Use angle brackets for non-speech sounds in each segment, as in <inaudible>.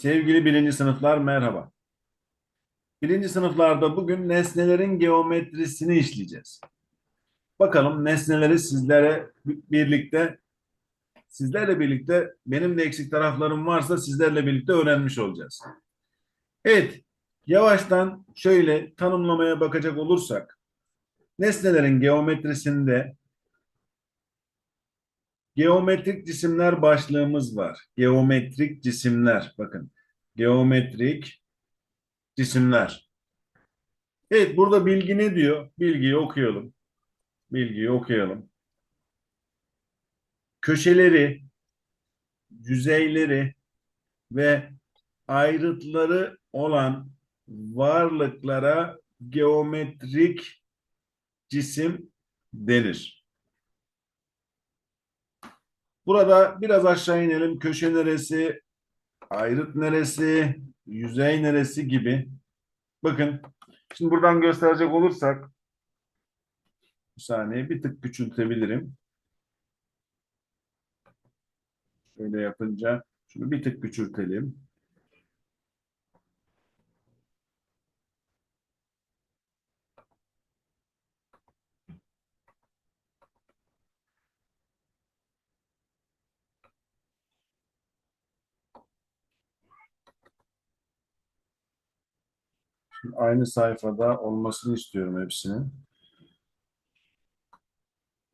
Sevgili birinci sınıflar merhaba. Birinci sınıflarda bugün nesnelerin geometrisini işleyeceğiz. Bakalım nesneleri sizlere birlikte, sizlerle birlikte benim de eksik taraflarım varsa sizlerle birlikte öğrenmiş olacağız. Evet, yavaştan şöyle tanımlamaya bakacak olursak, nesnelerin geometrisinde geometrik cisimler başlığımız var. Geometrik cisimler, bakın. Geometrik cisimler. Evet burada bilgi ne diyor? Bilgiyi okuyalım. Bilgiyi okuyalım. Köşeleri, yüzeyleri ve ayrıtları olan varlıklara geometrik cisim denir. Burada biraz aşağı inelim. Köşe neresi, ayrıt neresi, yüzey neresi gibi. Bakın şimdi buradan gösterecek olursak bir saniye bir tık küçültebilirim. Şöyle yapınca şunu bir tık küçültelim. Aynı sayfada olmasını istiyorum hepsinin.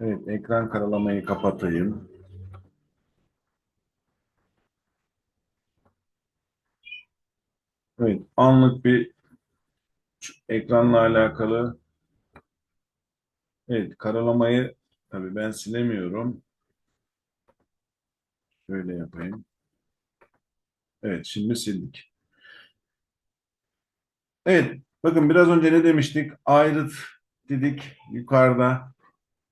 Evet, ekran karalamayı kapatayım. Evet, anlık bir ekranla alakalı Evet, karalamayı tabii ben silemiyorum. Şöyle yapayım. Evet, şimdi sildik. Evet, bakın biraz önce ne demiştik? Ayrıt dedik yukarıda.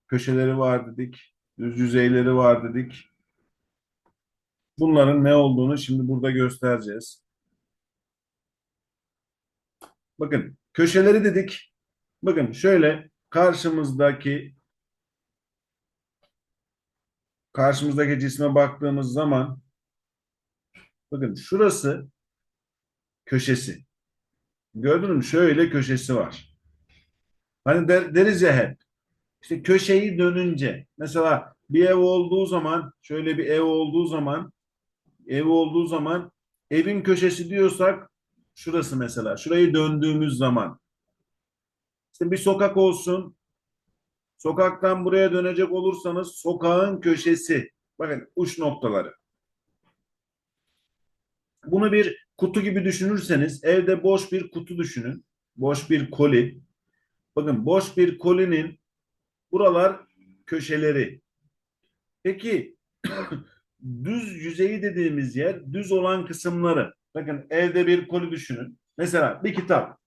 Köşeleri var dedik. Düz yüzeyleri var dedik. Bunların ne olduğunu şimdi burada göstereceğiz. Bakın köşeleri dedik. Bakın şöyle karşımızdaki karşımızdaki cisme baktığımız zaman bakın şurası köşesi. Gördün mü? Şöyle köşesi var. Hani der, deriz ya hep. İşte köşeyi dönünce mesela bir ev olduğu zaman şöyle bir ev olduğu zaman ev olduğu zaman evin köşesi diyorsak şurası mesela. Şurayı döndüğümüz zaman işte bir sokak olsun. Sokaktan buraya dönecek olursanız sokağın köşesi. Bakın uç noktaları. Bunu bir kutu gibi düşünürseniz evde boş bir kutu düşünün. Boş bir koli. Bakın boş bir kolinin buralar köşeleri. Peki <clears throat> düz yüzeyi dediğimiz yer düz olan kısımları. Bakın evde bir koli düşünün. Mesela bir kitap.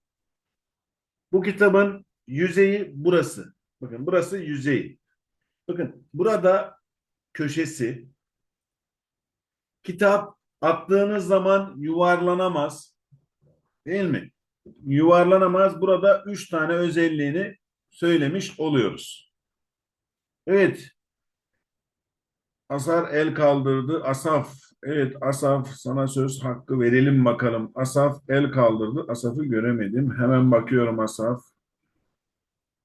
Bu kitabın yüzeyi burası. Bakın burası yüzeyi. Bakın burada köşesi. Kitap attığınız zaman yuvarlanamaz. Değil mi? Yuvarlanamaz. Burada üç tane özelliğini söylemiş oluyoruz. Evet. Asar el kaldırdı. Asaf. Evet Asaf sana söz hakkı verelim bakalım. Asaf el kaldırdı. Asaf'ı göremedim. Hemen bakıyorum Asaf.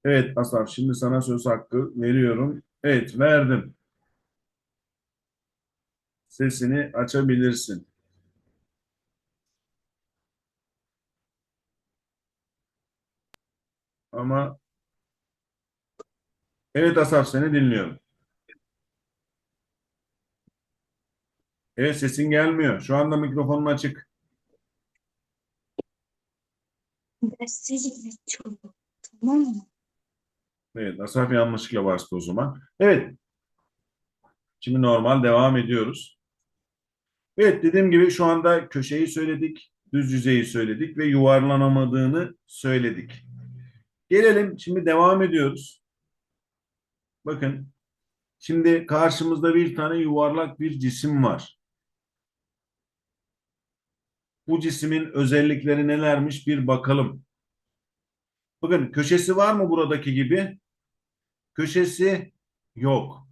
Evet Asaf şimdi sana söz hakkı veriyorum. Evet verdim. Sesini açabilirsin. Ama evet Asaf seni dinliyorum. Evet sesin gelmiyor. Şu anda mikrofonun açık. Dersleri geçiyorum. Tamam? Evet Asaf yanlışlıkla bastı o zaman. Evet. Şimdi normal devam ediyoruz. Evet dediğim gibi şu anda köşeyi söyledik, düz yüzeyi söyledik ve yuvarlanamadığını söyledik. Gelelim şimdi devam ediyoruz. Bakın şimdi karşımızda bir tane yuvarlak bir cisim var. Bu cismin özellikleri nelermiş bir bakalım. Bakın köşesi var mı buradaki gibi? Köşesi yok.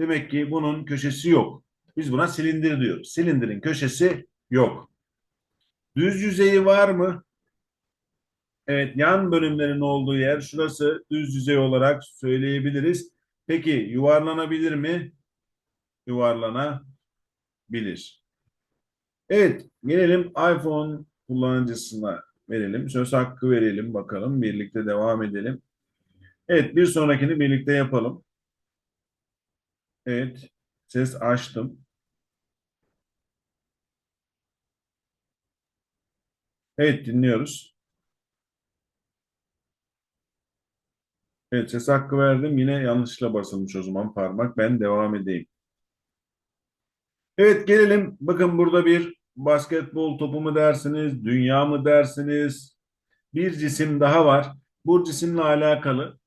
Demek ki bunun köşesi yok. Biz buna silindir diyoruz. Silindirin köşesi yok. Düz yüzeyi var mı? Evet, yan bölümlerin olduğu yer şurası düz yüzey olarak söyleyebiliriz. Peki yuvarlanabilir mi? Yuvarlanabilir. Evet, gelelim iPhone kullanıcısına verelim. Söz hakkı verelim bakalım. Birlikte devam edelim. Evet, bir sonrakini birlikte yapalım. Evet, ses açtım. Evet, dinliyoruz. Evet, ses hakkı verdim. Yine yanlışlıkla basılmış o zaman parmak. Ben devam edeyim. Evet, gelelim. Bakın burada bir basketbol topu mu dersiniz, dünya mı dersiniz? Bir cisim daha var. Bu cisimle alakalı.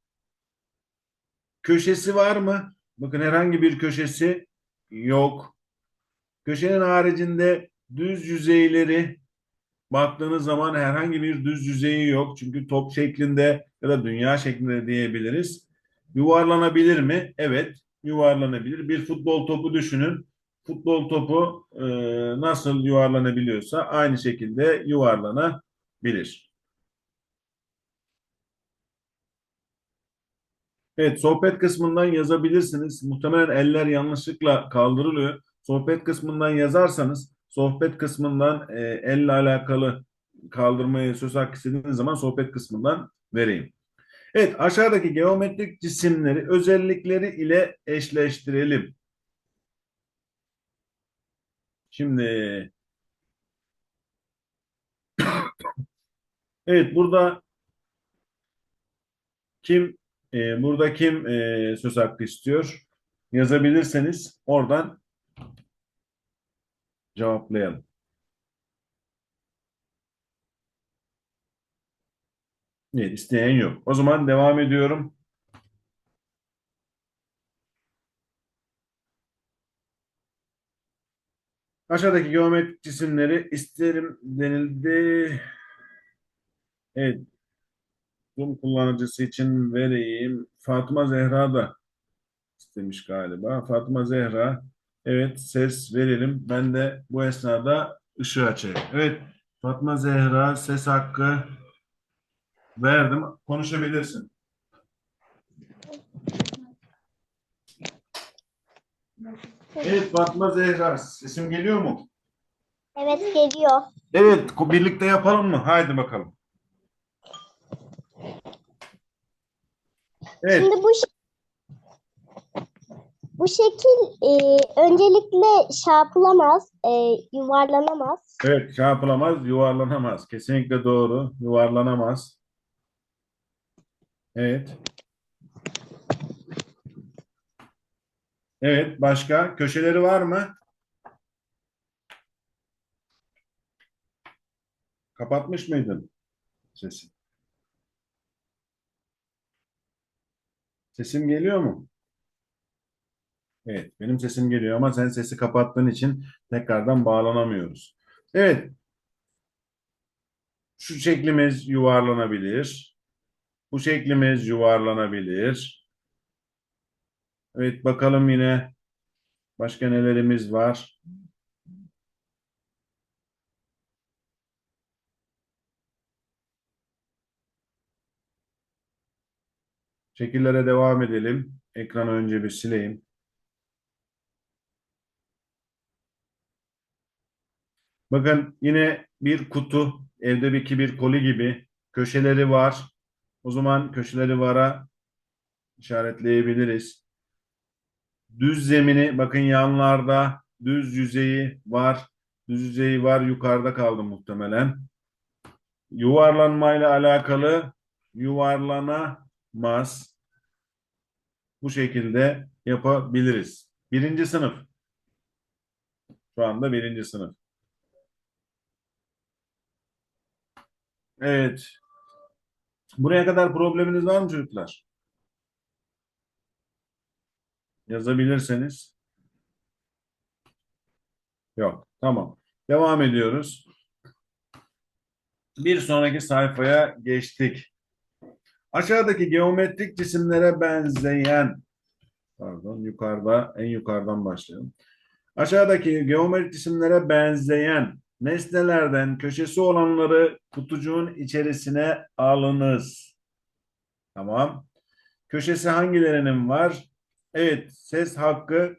Köşesi var mı? Bakın herhangi bir köşesi yok. Köşenin haricinde düz yüzeyleri baktığınız zaman herhangi bir düz yüzeyi yok. Çünkü top şeklinde ya da dünya şeklinde diyebiliriz. Yuvarlanabilir mi? Evet, yuvarlanabilir. Bir futbol topu düşünün. Futbol topu e, nasıl yuvarlanabiliyorsa aynı şekilde yuvarlanabilir. Evet, sohbet kısmından yazabilirsiniz. Muhtemelen eller yanlışlıkla kaldırılıyor. Sohbet kısmından yazarsanız, sohbet kısmından e, elle alakalı kaldırmayı söz hakkı istediğiniz zaman sohbet kısmından vereyim. Evet, aşağıdaki geometrik cisimleri özellikleri ile eşleştirelim. Şimdi evet burada kim e, burada kim e, söz hakkı istiyor? Yazabilirseniz oradan cevaplayalım. Evet, isteyen yok. O zaman devam ediyorum. Aşağıdaki geometrik cisimleri isterim denildi. Evet. Zoom kullanıcısı için vereyim. Fatma Zehra da istemiş galiba. Fatma Zehra. Evet ses verelim. Ben de bu esnada ışığı açayım. Evet Fatma Zehra ses hakkı verdim. Konuşabilirsin. Evet Fatma Zehra sesim geliyor mu? Evet geliyor. Evet birlikte yapalım mı? Haydi bakalım. Evet. Şimdi bu şe- bu şekil e, öncelikle yapılamaz, e, yuvarlanamaz. Evet, yapılamaz, yuvarlanamaz. Kesinlikle doğru. Yuvarlanamaz. Evet. Evet, başka? Köşeleri var mı? Kapatmış mıydın sesi? Sesim geliyor mu? Evet, benim sesim geliyor ama sen sesi kapattığın için tekrardan bağlanamıyoruz. Evet. Şu şeklimiz yuvarlanabilir. Bu şeklimiz yuvarlanabilir. Evet, bakalım yine başka nelerimiz var. Şekillere devam edelim. Ekranı önce bir sileyim. Bakın yine bir kutu, evde bir bir koli gibi köşeleri var. O zaman köşeleri vara işaretleyebiliriz. Düz zemini bakın yanlarda düz yüzeyi var. Düz yüzeyi var yukarıda kaldı muhtemelen. Yuvarlanmayla alakalı yuvarlanamaz. Bu şekilde yapabiliriz. Birinci sınıf. Şu anda birinci sınıf. Evet. Buraya kadar probleminiz var mı çocuklar? Yazabilirseniz. Yok. Tamam. Devam ediyoruz. Bir sonraki sayfaya geçtik. Aşağıdaki geometrik cisimlere benzeyen pardon yukarıda en yukarıdan başlayalım. Aşağıdaki geometrik cisimlere benzeyen nesnelerden köşesi olanları kutucuğun içerisine alınız. Tamam. Köşesi hangilerinin var? Evet, ses hakkı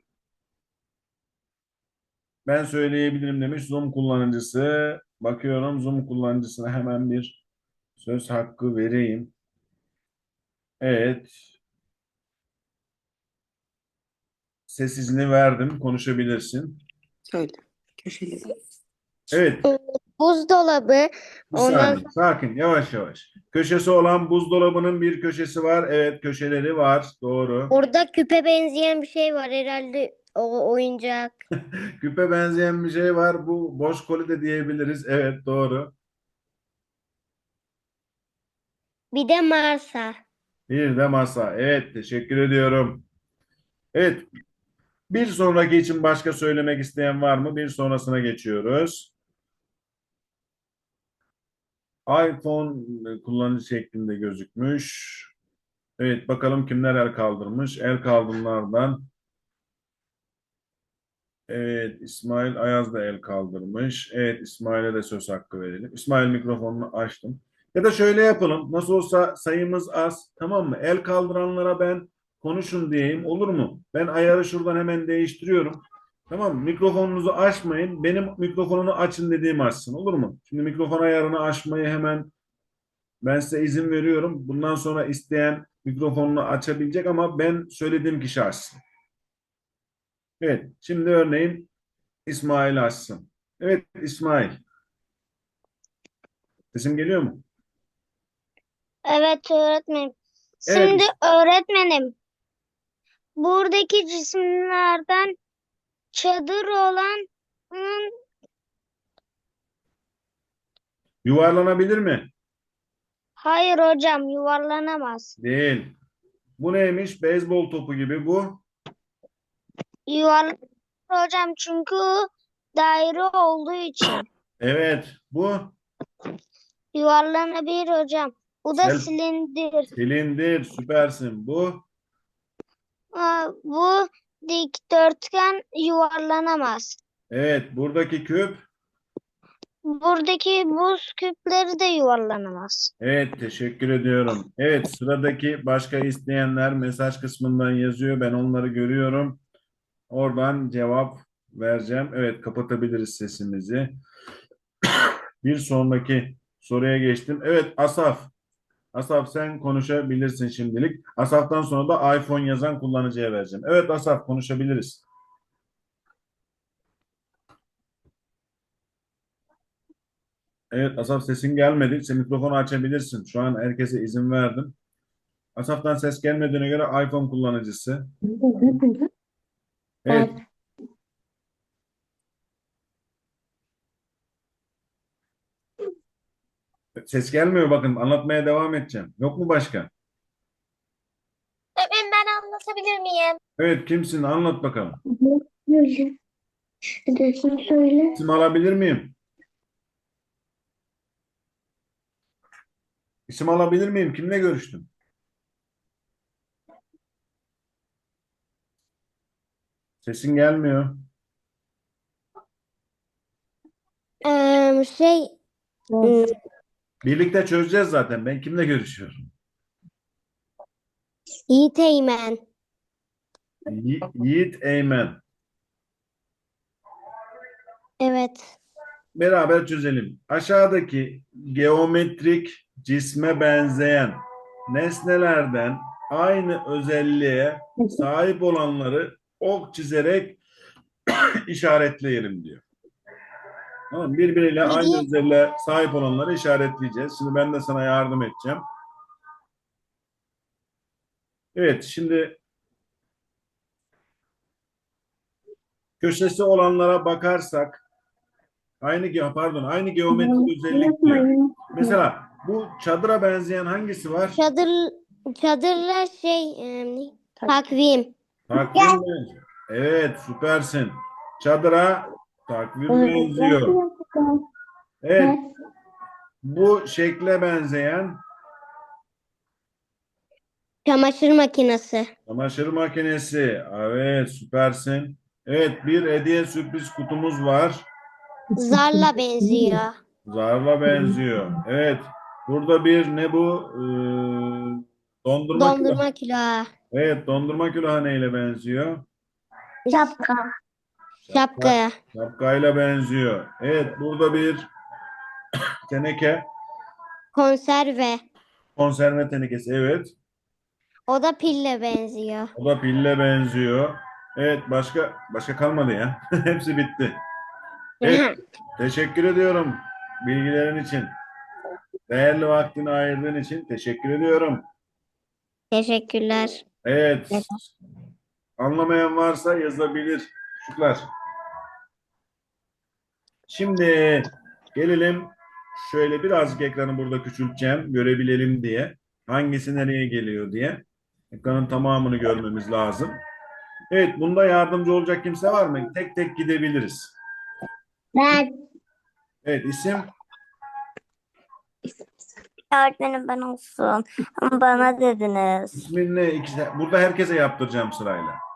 ben söyleyebilirim demiş Zoom kullanıcısı. Bakıyorum Zoom kullanıcısına hemen bir söz hakkı vereyim. Evet. Ses izni verdim. Konuşabilirsin. Söyle. Köşeli. Evet. Buzdolabı, Bir Ondan saniye. Sakin. Yavaş yavaş. Köşesi olan buzdolabının bir köşesi var. Evet. Köşeleri var. Doğru. Orada küpe benzeyen bir şey var herhalde o oyuncak. <laughs> Küpe benzeyen bir şey var. Bu boş koli de diyebiliriz. Evet. Doğru. Bir de masa. Bir de masa. Evet. Teşekkür ediyorum. Evet. Bir sonraki için başka söylemek isteyen var mı? Bir sonrasına geçiyoruz. iPhone kullanıcı şeklinde gözükmüş. Evet, bakalım kimler el kaldırmış. El kaldırımlardan. Evet, İsmail Ayaz da el kaldırmış. Evet, İsmail'e de söz hakkı verelim. İsmail mikrofonunu açtım. Ya da şöyle yapalım. Nasıl olsa sayımız az. Tamam mı? El kaldıranlara ben konuşun diyeyim. Olur mu? Ben ayarı şuradan hemen değiştiriyorum. Tamam mı? Mikrofonunuzu açmayın. Benim mikrofonunu açın dediğim açsın. Olur mu? Şimdi mikrofon ayarını açmayı hemen ben size izin veriyorum. Bundan sonra isteyen mikrofonunu açabilecek ama ben söylediğim kişi açsın. Evet. Şimdi örneğin İsmail açsın. Evet İsmail. Sesim geliyor mu? Evet öğretmenim. Evet. Şimdi öğretmenim buradaki cisimlerden çadır olan Yuvarlanabilir mi? hayır hocam yuvarlanamaz. Değil. Bu neymiş? Beyzbol topu gibi bu. Yuvarlanamaz hocam çünkü daire olduğu için. Evet. Bu Yuvarlanabilir hocam. Bu da Sel- silindir. silindir. Süpersin. Bu Aa, Bu dikdörtgen yuvarlanamaz. evet. Buradaki küp. Buradaki buz küpleri de yuvarlanamaz. Evet. Teşekkür ediyorum. Evet. Sıradaki başka isteyenler mesaj kısmından yazıyor. Ben onları görüyorum. Oradan cevap vereceğim. Evet. Kapatabiliriz sesimizi. <coughs> Bir sonraki soruya geçtim. Evet. Asaf. Asaf sen konuşabilirsin şimdilik. Asaf'tan sonra da iPhone yazan kullanıcıya vereceğim. Evet Asaf konuşabiliriz. Evet Asaf sesin gelmedi. Sen mikrofonu açabilirsin. Şu an herkese izin verdim. Asaf'tan ses gelmediğine göre iPhone kullanıcısı. Evet. Ses gelmiyor bakın anlatmaya devam edeceğim. Yok mu başka? Öğretmenim ben anlatabilir miyim? Evet kimsin? Anlat bakalım. Söyle. Adresini söyle. İsim alabilir miyim? İsim alabilir miyim? Kimle görüştüm? Sesin gelmiyor. Ee, şey ım, Birlikte çözeceğiz zaten. Ben kimle görüşüyorum? Yiğit Eymen. Yi- Yiğit Eymen. Evet. Beraber çözelim. Aşağıdaki geometrik cisme benzeyen nesnelerden aynı özelliğe sahip olanları ok çizerek <coughs> işaretleyelim diyor. Tamam, birbiriyle aynı özelliğe sahip olanları işaretleyeceğiz. Şimdi ben de sana yardım edeceğim. Evet, şimdi köşesi olanlara bakarsak aynı pardon aynı geometrik özellik diyor. Mesela bu çadıra benzeyen hangisi var? Çadır çadırla şey ım, takvim. Takvim mi? Evet, süpersin. Çadıra takvim benziyor. Evet. Bu şekle benzeyen Çamaşır makinesi. çamaşır makinesi. Evet, süpersin. Evet, bir hediye sürpriz kutumuz var. Zarla benziyor. Zarla benziyor. Evet. Burada bir ne bu? Ee, dondurma külahı. Dondurma külahı. Evet, dondurma külahı neyle benziyor? Şapka. Şapka. Şapkayla benziyor. Evet, burada bir <coughs> teneke. Konserve. Konserve tenekesi. Evet. O da pille benziyor. O da pille benziyor. Evet, başka başka kalmadı ya. <laughs> Hepsi bitti. Evet, <laughs> teşekkür ediyorum bilgilerin için. Değerli vaktini ayırdığın için teşekkür ediyorum. Teşekkürler. Evet. Anlamayan varsa yazabilir. Çocuklar. Şimdi gelelim şöyle birazcık ekranı burada küçülteceğim görebilelim diye. Hangisi nereye geliyor diye. Ekranın tamamını görmemiz lazım. Evet, bunda yardımcı olacak kimse var mı? Tek tek gidebiliriz. Ben. Evet, isim Öğretmenim ben olsun. Bana dediniz. ismin ne? İkisi, burada herkese yaptıracağım sırayla.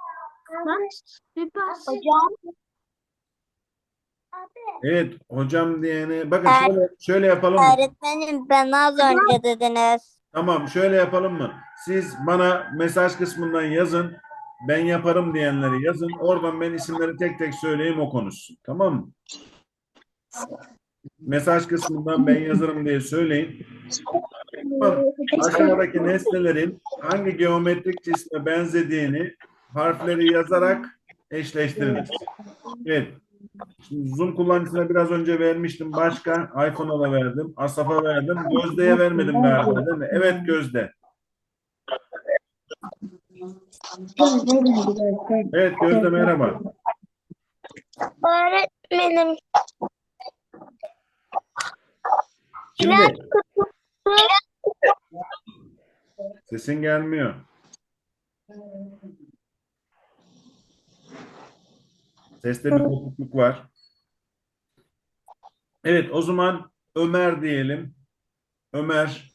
Hocam. Evet, hocam diyene bakın şöyle şöyle yapalım mı? Öğretmenim ben az önce dediniz. Tamam, şöyle yapalım mı? Siz bana mesaj kısmından yazın. Ben yaparım diyenleri yazın. Oradan ben isimleri tek tek söyleyeyim o konuşsun. Tamam mı? Mesaj kısmından ben yazarım diye söyleyin. Tamam. Aşağıdaki nesnelerin hangi geometrik cisme benzediğini harfleri yazarak eşleştiriniz. Evet. Şimdi Zoom kullanıcısına biraz önce vermiştim. Başka iPhone'a da verdim. Asaf'a verdim. Gözde'ye vermedim galiba değil mi? Evet Gözde. Evet Gözde merhaba. Öğretmenim. Şimdi sesin gelmiyor. Seste bir kopukluk var. Evet o zaman Ömer diyelim. Ömer.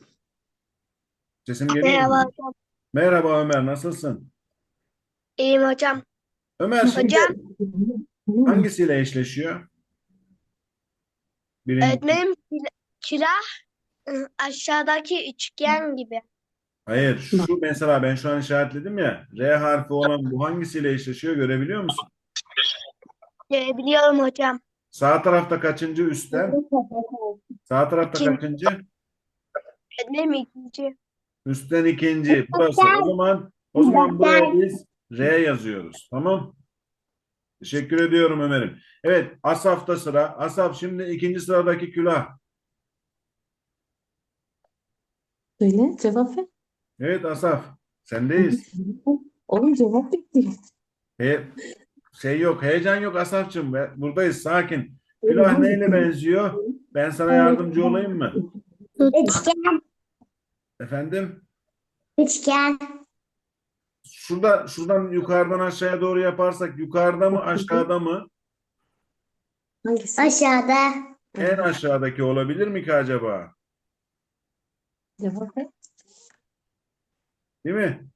Sesim geliyor mu? Merhaba hocam. Merhaba Ömer nasılsın? İyiyim hocam. Ömer şimdi Hocam. hangisiyle eşleşiyor? Birinci. Öğretmenim kira aşağıdaki üçgen gibi. Hayır şu mesela ben şu an işaretledim ya R harfi olan bu hangisiyle eşleşiyor görebiliyor musun? Görebiliyorum hocam. Sağ tarafta kaçıncı üstten? Sağ tarafta İkinci. kaçıncı? Öğretmenim ikinci. Üstten ikinci. Burası. O zaman o zaman buraya biz R yazıyoruz. Tamam? Teşekkür ediyorum Ömer'im. Evet, Asaf'ta sıra. Asaf şimdi ikinci sıradaki külah. Söyle cevap ver. Evet Asaf, sendeyiz. Oğlum cevap bekliyor. He, şey yok, heyecan yok Asaf'cığım. Buradayız, sakin. Külah neyle benziyor? Ben sana yardımcı olayım mı? Üçgen. Efendim? Üçgen. Şurada, şuradan yukarıdan aşağıya doğru yaparsak yukarıda mı aşağıda mı? Hangisi? Aşağıda. En aşağıdaki olabilir mi ki acaba? Değil mi?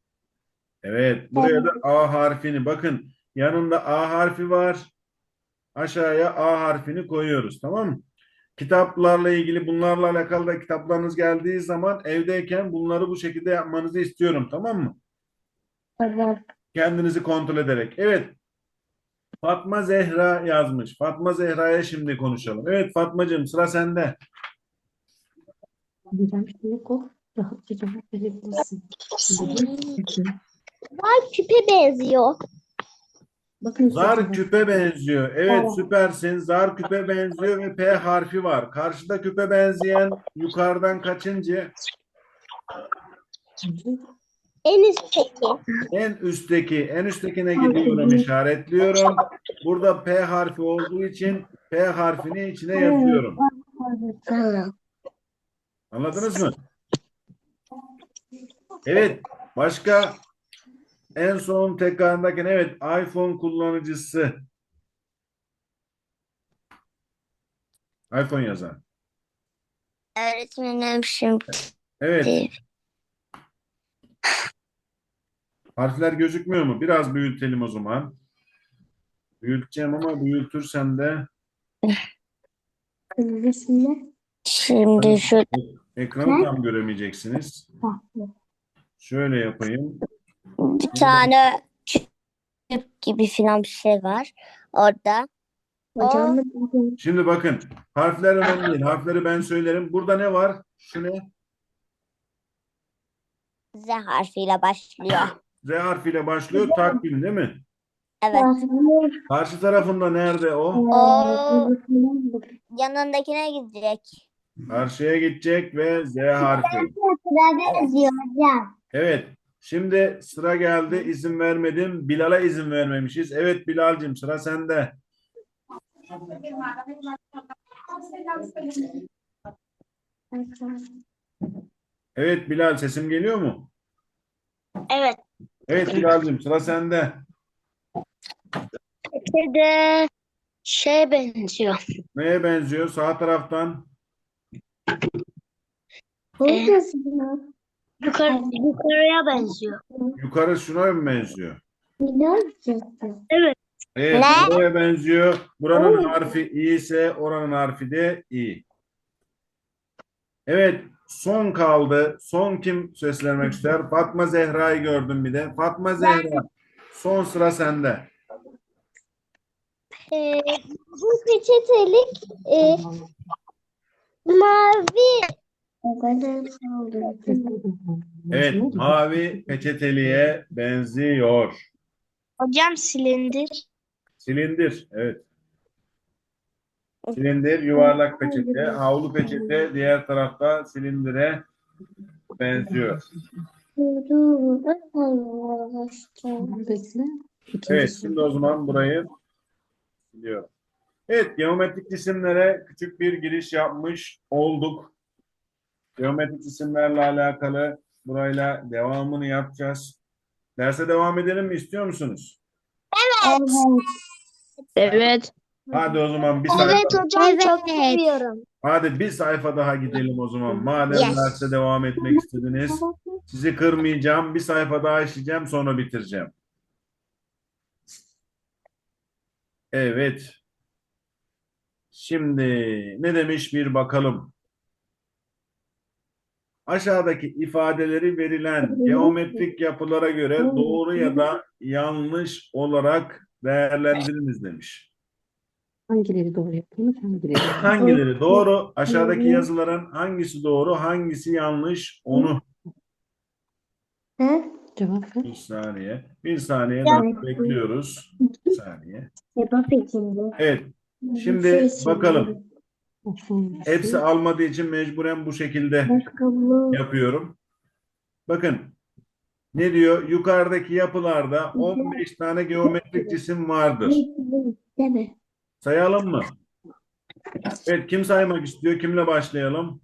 Evet, buraya da A harfini bakın. Yanında A harfi var. Aşağıya A harfini koyuyoruz, tamam mı? Kitaplarla ilgili bunlarla alakalı da kitaplarınız geldiği zaman evdeyken bunları bu şekilde yapmanızı istiyorum, tamam mı? Tamam. Kendinizi kontrol ederek. Evet. Fatma Zehra yazmış. Fatma Zehra'ya şimdi konuşalım. Evet Fatmacığım sıra sende. Hocam yok o. Rahatça cevap verebilirsin. Zar küpe benziyor. Bakın Zar küpe benziyor. Evet Evet. süpersin. Zar küpe benziyor ve P harfi var. Karşıda küpe benzeyen yukarıdan kaçıncı? En üstteki. En üstteki, en üsttekine gidiyorum, işaretliyorum. Burada P harfi olduğu için P harfini içine yazıyorum. Tamam. Anladınız mı? Evet. Başka en son tekrarındaki evet iPhone kullanıcısı. iPhone yazan. Öğretmenim şimdi Evet. Harfler gözükmüyor mu? Biraz büyütelim o zaman. Büyüteceğim ama büyütürsem de. Şimdi şu Ekranı tam göremeyeceksiniz. Şöyle yapayım. Bir tane küp gibi falan bir şey var orada. Hocam Şimdi bakın harfler önemli değil. Harfleri ben söylerim. Burada ne var? Şu ne? Z harfiyle başlıyor. Z harfiyle başlıyor. Takvim değil mi? Evet. Karşı tarafında nerede o? O yanındakine gidecek. Karşıya gidecek ve Z harfi. Hocam. Evet. Şimdi sıra geldi. İzin vermedim. Bilal'a izin vermemişiz. Evet Bilal'cim sıra sende. Evet Bilal sesim geliyor mu? Evet. Evet Bilal'cim sıra sende. de şey benziyor. Neye benziyor? Sağ taraftan. Hocam. Yukarı, yukarıya benziyor. Yukarı şuna mı benziyor? İnanmıyorsun. Evet, Ne? buraya benziyor. Buranın harfi i ise oranın harfi de i. Evet, son kaldı. Son kim seslenmek ister? Fatma Zehra'yı gördüm bir de. Fatma Zehra, son sıra sende. Ee, bu peçetelik e, mavi O kadar oldu. Evet, mavi peçeteliğe benziyor. Hocam silindir. Silindir, evet. Silindir, yuvarlak peçete, havlu peçete diğer tarafta silindire benziyor. Evet, şimdi o zaman burayı siliyorum. Evet, geometrik cisimlere küçük bir giriş yapmış olduk. Geometrik cisimlerle alakalı burayla devamını yapacağız. Derse devam edelim mi? İstiyor musunuz? Evet. Hadi o zaman bir sayfa, hocam çok seviyorum. hadi bir sayfa daha gidelim o zaman. Madem Yes. derse devam etmek istediniz, sizi kırmayacağım. Bir sayfa daha işleyeceğim, sonra bitireceğim. Evet. Şimdi ne demiş bir bakalım. Aşağıdaki ifadeleri verilen geometrik yapılara göre doğru ya da yanlış olarak değerlendiriniz demiş. Hangileri doğru yapılmış, hangileri yanlış? Hangileri doğru? Aşağıdaki yazıların hangisi doğru, hangisi yanlış? Onu Cevap ver. bir saniye. Bir saniye daha bekliyoruz. Bir saniye. Yapıp içinde. Evet. Şimdi bakalım. Hepsi almadığı için mecburen bu şekilde yapıyorum. Bakın. Ne diyor? Yukarıdaki yapılarda 15 tane geometrik cisim vardır. Sayalım mı? Evet, kim saymak istiyor? Kimle başlayalım?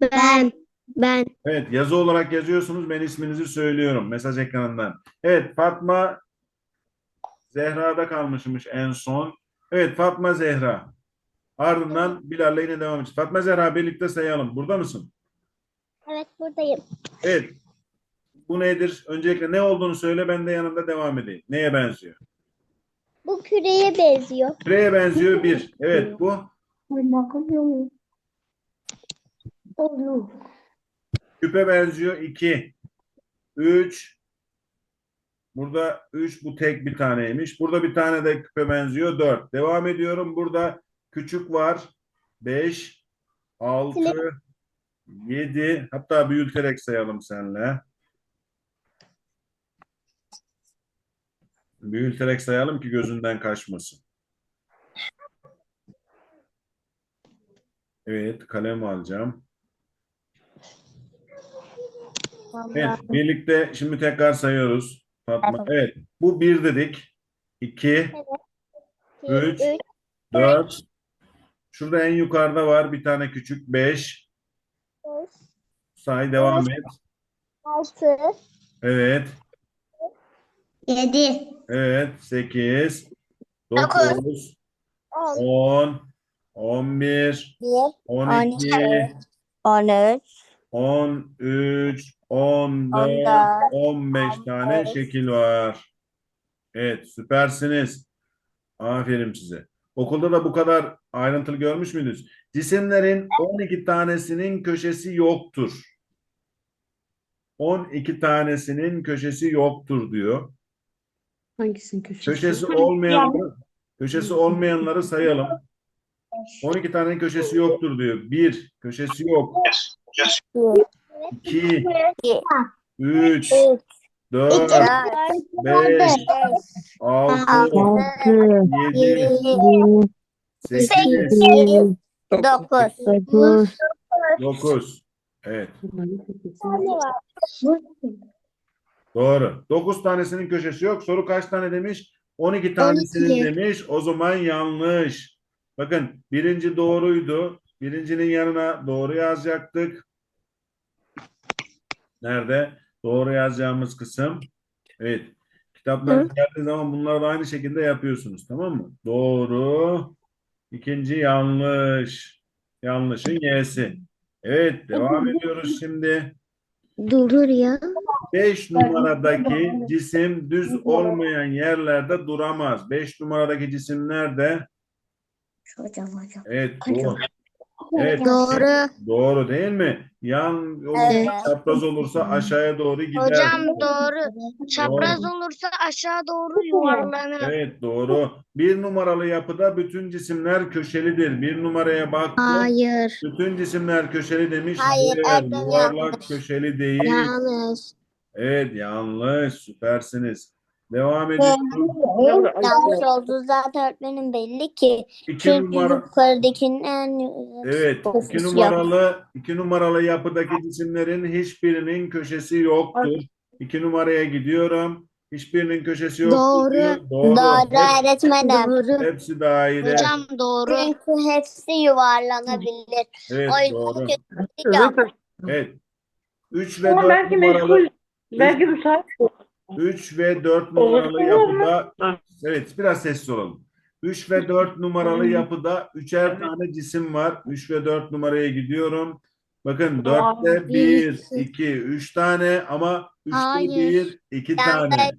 Ben ben Evet, yazı olarak yazıyorsunuz. Ben isminizi söylüyorum mesaj ekranından. Evet, Fatma Zehra'da kalmışmış en son. Evet, Fatma Zehra. Ardından Bilal'le yine devam edeceğiz. Fatma Zehra birlikte sayalım. Burada mısın? evet buradayım. Evet. Bu nedir? Öncelikle ne olduğunu söyle, ben de yanında devam edeyim. Neye benziyor? Bu küreye benziyor. Küreye benziyor bir. Evet, bu. Olur. Küpe benziyor 2. 3. Burada 3 bu tek bir taneymiş. Burada bir tane de küpe benziyor 4. Devam ediyorum. Burada küçük var. 5 6 7 hatta büyüterek sayalım seninle. Büyüterek sayalım ki gözünden kaçmasın. Evet, kalem alacağım. Evet, birlikte şimdi tekrar sayıyoruz. Fatma. Evet, bu bir dedik. 2, Üç. Üç, 4. Şurada en yukarıda var bir tane küçük. 5. beş, Say devam et. altı, Evet, Yedi. evet 8, 9, on, 10, 11, 1, 12, 13, 13, 14, 14, 15 tane şekil var. Evet, süpersiniz. Aferin size. Okulda da bu kadar ayrıntılı görmüş müydünüz? Cisimlerin 12 tanesinin köşesi yoktur. 12 tanesinin köşesi yoktur diyor. Hangisinin köşesi? Köşesi olmayanları, köşesi olmayanları sayalım. 12 tane köşesi yoktur diyor. 1 köşesi yok. 2 3 4 5 6 7 8 Dokuz. 9 Evet. Doğru. 9 tanesinin köşesi yok. Soru kaç tane demiş? 12 tanesinin 12. demiş. O zaman yanlış. Bakın birinci doğruydu. Birincinin yanına doğru yazacaktık. Nerede? Doğru yazacağımız kısım. Evet. Kitaplar geldiği zaman bunları da aynı şekilde yapıyorsunuz. Tamam mı? Doğru. İkinci yanlış. Yanlışın y'si. Evet. Devam ediyoruz şimdi. Durur ya. 5 numaradaki cisim düz olmayan yerlerde duramaz. 5 numaradaki cisim nerede? Hocam hocam. Evet, doğru. Evet, Doğru. doğru değil mi? Yan olursa, Evet. çapraz olursa aşağıya doğru gider. Hocam doğru. Çapraz olursa aşağı doğru yuvarlanır. Evet, doğru. Bir numaralı yapıda bütün cisimler köşelidir. Bir numaraya baktık. Hayır. Bütün cisimler köşeli demiş. Hayır, Hayır, yuvarlak yanlış. köşeli değil. Yanlış. Evet, yanlış. Süpersiniz. Devam ediyoruz. Yanlış oldu zaten öğretmenim belli ki. İki numara. yukarıdakinin en Evet, iki köşesi yok. numaralı iki numaralı yapıdaki cisimlerin hiçbirinin köşesi yoktur. İki numaraya gidiyorum. Hiçbirinin köşesi yoktur Doğru. diyor. Doğru. Doğru Hep- öğretmenim. Doğru. hepsi daire. Hocam doğru. Çünkü hepsi yuvarlanabilir. Evet, O doğru. yok. Evet. 3 ve Ama 4 belki numaralı meşgul. Belki müsait. 3 ve 4 numaralı yapıda evet biraz sessiz olalım. 3 ve 4 numaralı yapıda üçer tane cisim var. 3 ve 4 numaraya gidiyorum. Bakın Tamam. 4'te Bir, 1, 2, 3 tane ama 3'te Hayır. 1, 2 tane.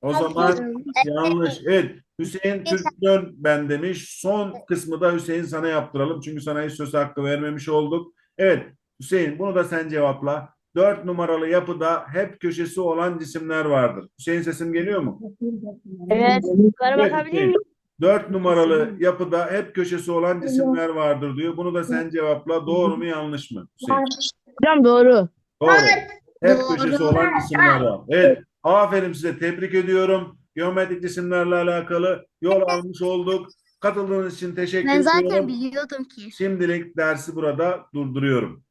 O zaman yanlış. Evet. Hüseyin Türkdön ben demiş. Son kısmı da Hüseyin sana yaptıralım. Çünkü sana hiç söz hakkı vermemiş olduk. Evet. Hüseyin bunu da sen cevapla. 4 numaralı yapıda hep köşesi olan cisimler vardır. Hüseyin sesim geliyor mu? Evet. Yukarı Evet, bakabilir miyim? 4 numaralı yapıda hep köşesi olan cisimler vardır diyor. Bunu da sen cevapla. Doğru mu yanlış mı? Hüseyin. Hocam doğru. Doğru. Hep Doğru. köşesi olan cisimler var. Evet. Aferin size. Tebrik ediyorum. Geometrik cisimlerle alakalı yol almış olduk. Katıldığınız için teşekkür Ben zaten ediyorum. biliyordum ki. Şimdilik dersi burada durduruyorum.